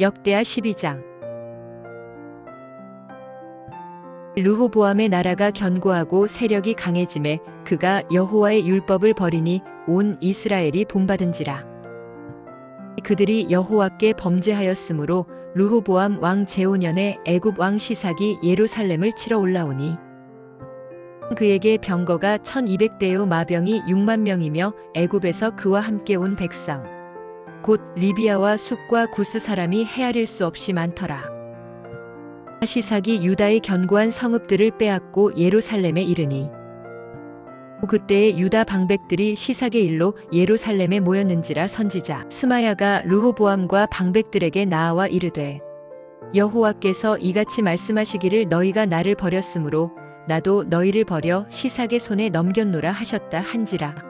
역대하 12장. 르호보암의 나라가 견고하고 세력이 강해짐에 그가 여호와의 율법을 버리니 온 이스라엘이 본받은지라. 그들이 여호와께 범죄하였으므로 르호보암 왕 제오년에 애굽 왕 시삭이 예루살렘을 치러 올라오니 그에게 병거가 1200대요 마병이 6만 명이며 애굽에서 그와 함께 온 백성 곧 리비아와 숫과 구스 사람이 헤아릴 수 없이 많더라. 시삭이 유다의 견고한 성읍들을 빼앗고 예루살렘에 이르니 그때에 유다 방백들이 시삭의 일로 예루살렘에 모였는지라 선지자 스마야가 르호보암과 방백들에게 나아와 이르되 여호와께서 이같이 말씀하시기를 너희가 나를 버렸으므로 나도 너희를 버려 시삭의 손에 넘겼노라 하셨다 한지라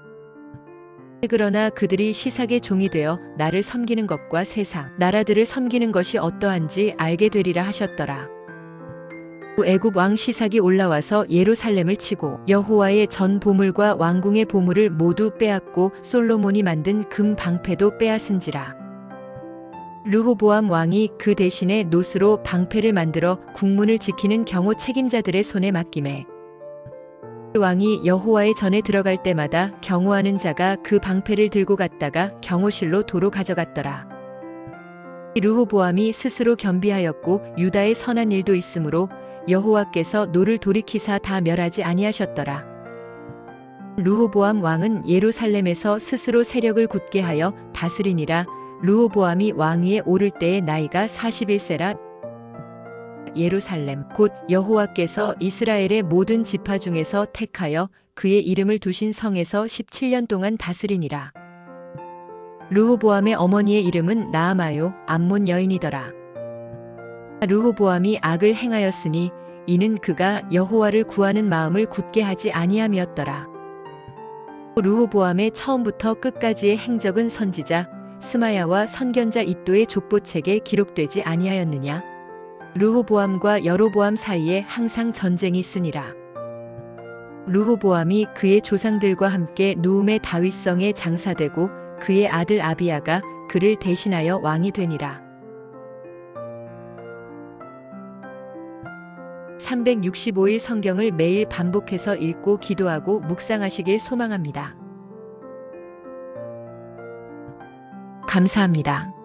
그러나 그들이 시삭의 종이 되어 나를 섬기는 것과 세상 나라들을 섬기는 것이 어떠한지 알게 되리라 하셨더라. 애굽 왕 시삭이 올라와서 예루살렘을 치고 여호와의 전 보물과 왕궁의 보물을 모두 빼앗고 솔로몬이 만든 금 방패도 빼앗은지라. 르호보암 왕이 그 대신에 노스로 방패를 만들어 국문을 지키는 경호 책임자들의 손에 맡김에 왕이 여호와의 전에 들어갈 때마다 경호하는 자가 그 방패를 들고 갔다가 경호실로 도로 가져갔더라. 르호보암이 스스로 겸비하였고 유다의 선한 일도 있으므로 여호와께서 노를 돌이키사 다 멸하지 아니하셨더라. 르호보암 왕은 예루살렘에서 스스로 세력을 굳게 하여 다스리니라 르호보암이 왕위에 오를 때의 나이가 41세라 예루살렘 곧 여호와께서 이스라엘의 모든 지파 중에서 택하여 그의 이름을 두신 성에서 17년 동안 다스리니라. 르호보암의 어머니의 이름은 나아마요 암몬 여인이더라. 르호보암이 악을 행하였으니 이는 그가 여호와를 구하는 마음을 굳게 하지 아니함이었더라. 르호보암의 처음부터 끝까지의 행적은 선지자 스마야와 선견자 이도의 족보책에 기록되지 아니하였느냐? 르호보암과 여로보암 사이에 항상 전쟁이 있으니라. 르호보암이 그의 조상들과 함께 누움의 다윗성에 장사되고 그의 아들 아비야가 그를 대신하여 왕이 되니라. 365일 성경을 매일 반복해서 읽고 기도하고 묵상하시길 소망합니다. 감사합니다.